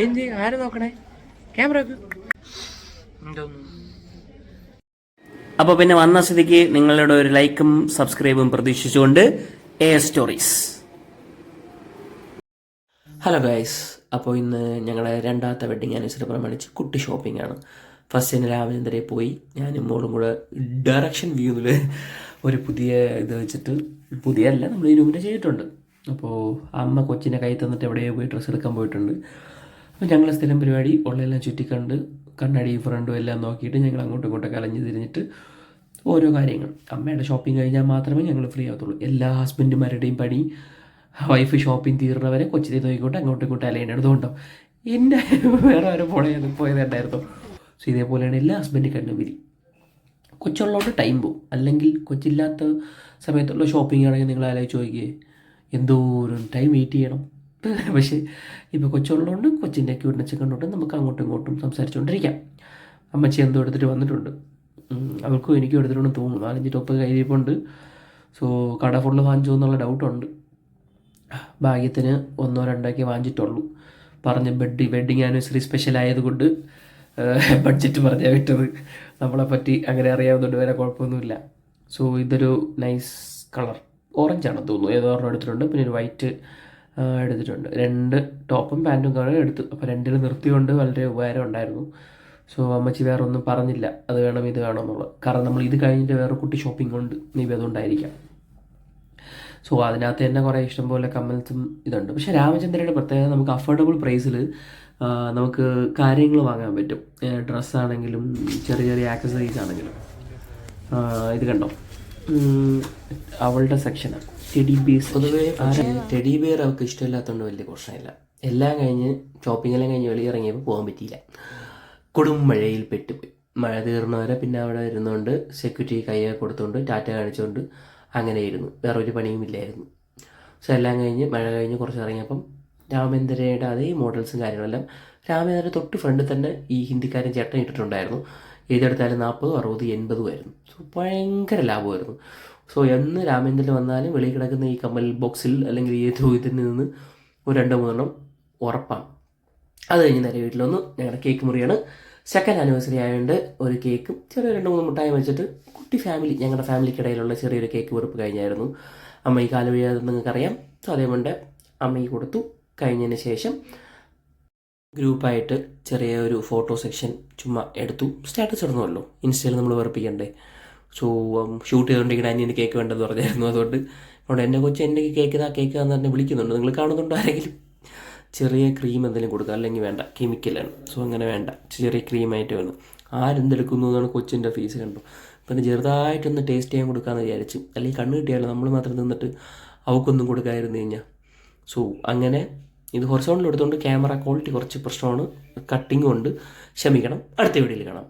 എന്ത് ആരെ നോക്കണേ? ക്യാമറ അപ്പോൾ പിന്നെ വന്ന സ്ഥിതിക്ക് നിങ്ങളുടെ ഒരു ലൈക്കും സബ്സ്ക്രൈബും പ്രതീക്ഷിച്ചുകൊണ്ട് എ സ്റ്റോറീസ് ഹലോ ഗൈസ് അപ്പോൾ ഇന്ന് ഞങ്ങളുടെ രണ്ടാമത്തെ വെഡിങ് ആനിവേഴ്സറി പ്രമാണിച്ച് കുട്ടി ഷോപ്പിംഗ് ആണ്. ഫസ്റ്റ് തന്നെ രാമചന്ദ്രേ പോയി ഞാൻ മോളും കൂടെ ഡയറക്ഷൻ വ്യൂവിൽ ഒരു പുതിയ ഇത് വെച്ചിട്ട് പുതിയ അല്ല നമ്മൾ ഈ രൂപിനെ ചെയ്തിട്ടുണ്ട്. അപ്പോൾ അമ്മ കൊച്ചിനെ കൈ തന്നിട്ട് എവിടെയോ പോയി ഡ്രസ്സ് എടുക്കാൻ പോയിട്ടുണ്ട്. അപ്പോൾ ഞങ്ങൾ സ്ഥിരം പരിപാടി ഉള്ളതെല്ലാം ചുറ്റിക്കണ്ട് കണ്ണടി ഫ്രണ്ടും എല്ലാം നോക്കിയിട്ട് ഞങ്ങൾ അങ്ങോട്ടും ഇങ്ങോട്ടൊക്കെ അലഞ്ഞ് തിരിഞ്ഞിട്ട് ഓരോ കാര്യങ്ങൾ. അമ്മയുടെ ഷോപ്പിംഗ് കഴിഞ്ഞാൽ മാത്രമേ ഞങ്ങൾ ഫ്രീ ആകത്തുള്ളൂ എല്ലാ ഹസ്ബൻഡുമാരുടെയും പണി വൈഫ് ഷോപ്പിംഗ് തീർന്നവരെ കൊച്ചിനെ നോക്കിക്കൊണ്ട് അങ്ങോട്ടും ഇങ്ങോട്ടും അലയുന്നതുകൊണ്ടോ എന്റെ വേറെ ആരും പോയത് പോയതുണ്ടായിരുന്നു സോ ഇതേപോലെയാണ് എല്ലാ ഹസ്ബൻഡ് കണ്ണും വിരി. കൊച്ചുള്ളതുകൊണ്ട് ടൈം പോകും അല്ലെങ്കിൽ കൊച്ചില്ലാത്ത സമയത്തുള്ള ഷോപ്പിംഗ് ആണെങ്കിൽ നിങ്ങൾ ആലോചിച്ച് നോക്കിയേ എന്തോരം ടൈം വെയിറ്റ് ചെയ്യണം? പക്ഷേ ഇപ്പോൾ കൊച്ചുള്ളതുകൊണ്ട് കൊച്ചിന്റെ ക്യൂട്ട്നെസ് കണ്ടുകൊണ്ട് നമുക്ക് അങ്ങോട്ടും ഇങ്ങോട്ടും സംസാരിച്ചുകൊണ്ടിരിക്കാം അമ്മച്ചി എന്തോ എടുത്തിട്ട് വന്നിട്ടുണ്ട്. അവൾക്കും എനിക്കും എടുത്തിട്ടുണ്ട് തോന്നുന്നു. നാലഞ്ച് ടോപ്പ് കയ്യിരിപ്പുണ്ട് സോ കട ഫുള്ള് വാങ്ങിച്ചു എന്നുള്ള ഡൗട്ടുണ്ട് ഭാഗ്യത്തിന് ഒന്നോ രണ്ടോക്കെ വാങ്ങിച്ചിട്ടുള്ളൂ. പറഞ്ഞ ബെഡ് വെഡിങ് ആനിവേഴ്സറി സ്പെഷ്യൽ ആയതുകൊണ്ട് ബഡ്ജറ്റ് പറഞ്ഞാൽ വിട്ടത്. നമ്മളെ പറ്റി അങ്ങനെ അറിയാവുന്നതുകൊണ്ട് വേറെ കുഴപ്പമൊന്നുമില്ല. സോ ഇതൊരു നൈസ് കളർ ഓറഞ്ച് ആണെന്ന് തോന്നുന്നു. ഏതോ ഒരെണ്ണം എടുത്തിട്ടുണ്ട്. പിന്നെ ഒരു വൈറ്റ് എടുത്തിട്ടുണ്ട്. രണ്ട് ടോപ്പും പാന്റും കളർ എടുത്തു. അപ്പോൾ രണ്ടിൽ നിർത്തിക്കൊണ്ട് വളരെ ഉപകാരം ഉണ്ടായിരുന്നു. സോ അമ്മച്ചി വേറെ ഒന്നും പറഞ്ഞില്ല. അത് വേണം ഇത് വേണം എന്നുള്ളത്. കാരണം നമ്മൾ ഇത് കഴിഞ്ഞിട്ട് വേറെ കുട്ടി ഷോപ്പിംഗ് കൊണ്ട് നീ അതുകൊണ്ടായിരിക്കാം സോ അതിനകത്ത് തന്നെ കുറേ ഇഷ്ടംപോലെ കമ്മൽസും ഇതുണ്ട്. പക്ഷേ രാമചന്ദ്രയുടെ പ്രത്യേകത നമുക്ക് അഫോർഡബിൾ പ്രൈസിൽ നമുക്ക് കാര്യങ്ങൾ വാങ്ങാൻ പറ്റും. ഡ്രസ്സാണെങ്കിലും ചെറിയ ചെറിയ ആക്സസറീസ് ആണെങ്കിലും. ഇത് കണ്ടോ? അവളുടെ സെക്ഷനാണ് ടെഡി ബീസ് പൊതുവേ ടെഡി ബിയർ അവർക്ക് ഇഷ്ടമില്ലാത്തതുകൊണ്ട് വലിയ പ്രശ്നമില്ല. എല്ലാം കഴിഞ്ഞ് ഷോപ്പിംഗ് എല്ലാം കഴിഞ്ഞ് വെളിയിൽ ഇറങ്ങിയപ്പോൾ പോകാൻ പറ്റിയില്ല. കൊടും മഴയിൽ പെട്ടുപോയി. മഴ തീർന്നവരെ പിന്നെ അവിടെ ഇരുന്നുകൊണ്ട് സെക്യൂരിറ്റി കൈ കൊടുത്തുകൊണ്ട് ടാറ്റ കാണിച്ചുകൊണ്ട് അങ്ങനെ ഇരുന്നു വേറെ ഒരു പണിയും ഇല്ലായിരുന്നു. സോ എല്ലാം കഴിഞ്ഞ് മഴ കഴിഞ്ഞ് കുറച്ച് ഇറങ്ങിയപ്പം രാമേന്ദ്രയുടെ അതേ മോഡൽസും കാര്യങ്ങളെല്ലാം രാമേന്ദ്ര തൊട്ട് ഫ്രണ്ട് തന്നെ ഈ ഹിന്ദിക്കാരൻ ചേട്ടൻ ഇട്ടിട്ടുണ്ടായിരുന്നു. ഏതെടുത്താലും നാൽപ്പതും അറുപത് എൺപതും ആയിരുന്നു. സോ ഭയങ്കര ലാഭമായിരുന്നു. സോ എന്ന് രാമേന്ദ്രൻ വന്നാലും വെളിയിൽ കിടക്കുന്ന ഈ കമ്മൽ ബോക്സിൽ അല്ലെങ്കിൽ ഈ ഇതിൽ നിന്ന് ഒരു രണ്ട് മൂന്നെണ്ണം ഉറപ്പാണ്. അത് കഴിഞ്ഞ് നേരെ വീട്ടിൽ ഞങ്ങളുടെ കേക്ക് മുറിയാണ്. സെക്കൻഡ് ആനിവേഴ്സറി ആയതുകൊണ്ട് ഒരു കേക്കും ചെറിയ രണ്ട് മൂന്ന് മുട്ടായി വെച്ചിട്ട് കുട്ടി ഫാമിലി ഞങ്ങളുടെ ഫാമിലിക്കിടയിലുള്ള ചെറിയൊരു കേക്ക് വെറുപ്പ് കഴിഞ്ഞായിരുന്നു. അമ്മ ഈ കാൽ നിങ്ങൾക്ക് നിങ്ങൾക്കറിയാം. സോ അതേകൊണ്ട് അമ്മയ്ക്ക് കൊടുത്തു. കഴിഞ്ഞതിന് ശേഷം ഗ്രൂപ്പായിട്ട് ചെറിയ ഒരു ഫോട്ടോ സെക്ഷൻ ചുമ്മാ എടുത്തു. സ്റ്റാറ്റസ് ഇടുന്നുവല്ലോ. ഇൻസ്റ്റയിൽ നമ്മൾ വെറുപ്പിക്കണ്ടേ? സോ ഷൂട്ട് ചെയ്തുകൊണ്ടിരിക്കുന്ന അനിയന് കേക്ക് വേണ്ടെന്ന് പറഞ്ഞായിരുന്നു. അതുകൊണ്ട് അതുകൊണ്ട് എന്റെ കൊച്ചു എന്റെ കേക്ക് ഇതാ കേക്ക് എന്ന് പറഞ്ഞാൽ വിളിക്കുന്നുണ്ട്. നിങ്ങൾ കാണുന്നുണ്ടോ ആരെങ്കിലും? ചെറിയ ക്രീം എന്തെങ്കിലും കൊടുക്കുക അല്ലെങ്കിൽ വേണ്ട കെമിക്കലാണ് സോ അങ്ങനെ വേണ്ട. ചെറിയ ക്രീമായിട്ട് വേണം. ആരെന്തെടുക്കുന്നു എന്നാണ് കൊച്ചിന്റെ ഫീസ് കണ്ടു. പിന്നെ ചെറുതായിട്ടൊന്ന് ടേസ്റ്റ് ചെയ്യാൻ കൊടുക്കാമെന്ന് വിചാരിച്ചു. അല്ലെങ്കിൽ കണ്ണ് കിട്ടിയാലോ? നമ്മൾ മാത്രം നിന്നിട്ട് അവക്കൊന്നും കൊടുക്കാതിരുന്നു കഴിഞ്ഞാൽ സോ അങ്ങനെ ഇത് ഹൊറിസോണിൽ എടുത്തുകൊണ്ട് ക്യാമറ ക്വാളിറ്റി കുറച്ച് പ്രശ്നമാണ്. കട്ടിങ്ങും ഉണ്ട്. ക്ഷമിക്കണം. അടുത്ത വീഡിയോയിൽ കാണാം.